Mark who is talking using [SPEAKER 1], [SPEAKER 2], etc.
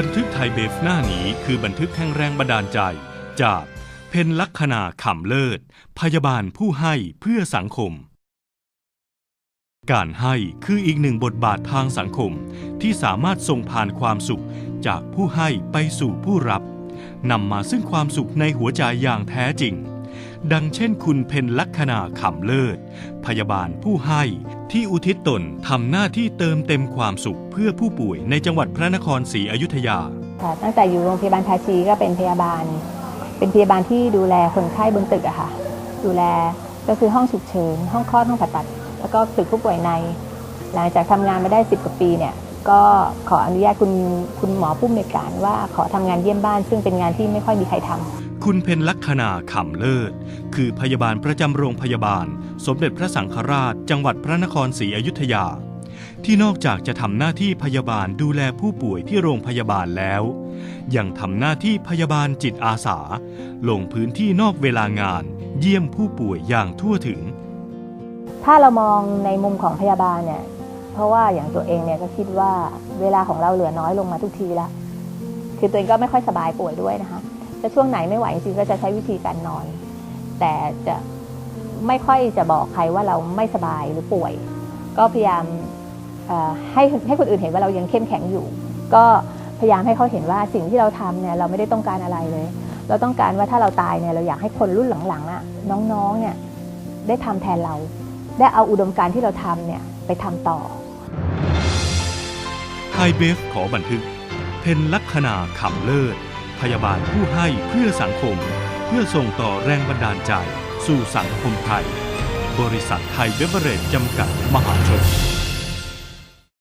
[SPEAKER 1] บันทึกไทยเบฟหน้านี้คือบันทึกแห่งแรงบันดาลใจ จาก เพนลักษณาขำเลิศ พยาบาลผู้ให้เพื่อสังคม การให้คืออีกหนึ่งบทบาททางสังคม ที่สามารถส่งผ่านความสุขจากผู้ให้ไปสู่ผู้รับนำมาซึ่งความสุขในหัวใจอย่างแท้จริง ดังเช่นคุณเพนลักษณาขำเลิศ พยาบาลผู้ให้ที่อุทิศตนทำหน้าที่เติมเต็มความสุขเพื่อผู้ป่วยในจังหวัดพระนครศรีอยุธยา
[SPEAKER 2] ตั้งแต่อยู่โรงพยาบาลภาชีก็เป็นพยาบาล เป็นพยาบาลที่ดูแลคนไข้บนตึกอะค่ะ ดูแลก็คือห้องฉุกเฉิน ห้องคลอดห้องผ่าตัด แล้วก็ตึกผู้ป่วยใน หลังจากทำงานมาได้ 10กว่าปีเนี่ยก็ขออนุญาตคุณคุณหมอผู้อำนวยการว่าขอทำงานเยี่ยมบ้าน ซึ่งเป็นงานที่ไม่ค่อยมีใครทำ
[SPEAKER 1] คุณเพนลักษณาขำเลิศ คือพยาบาลประจำโรงพยาบาล สมเด็จพระสังฆราช จังหวัดพระนครศรีอยุธยา ที่นอกจากจะทำหน้าที่พยาบาลดูแลผู้ป่วยที่โรงพยาบาลแล้ว ยังทำหน้าที่พยาบาลจิตอาสา ลงพื้นที่นอกเวลางาน เยี่ยมผู้ป่วยอย่างทั่วถึง
[SPEAKER 2] ถ้าเรามองในมุมของพยาบาลเนี่ยเพราะว่าอย่างตัวเองเนี่ยก็คิดว่าเวลาของเราเหลือน้อยลงมาทุกทีละคือตัวเองก็ไม่ค่อยสบายป่วยด้วยนะคะ ถ้าช่วงไหนไม่ไหวจริงก็จะใช้วิธีการนอน แต่จะไม่ค่อยจะบอกใครว่าเราไม่สบายหรือป่วย ก็พยายามให้ให้คนอื่นเห็นว่าเรายังเข้มแข็งอยู่ ก็พยายามให้เขาเห็นว่าสิ่งที่เราทำเนี่ยเราไม่ได้ต้องการอะไรเลย เราต้องการว่าถ้าเราตายเนี่ยเราอยากให้คนรุ่นหลังๆอะน้องๆเนี่ยได้ทำแทนเรา ได้เอาอุดมการณ์ที่เราทำเนี่ยไปทำต่อ
[SPEAKER 1] ไทยเบฟขอบันทึกเพนลักษณาขำเลิศ พยาบาลผู้ให้เพื่อสังคม เพื่อส่งต่อแรงบันดาลใจ สู่สังคมไทย บริษัทไทยเบเวอเรจจำกัดมหาชน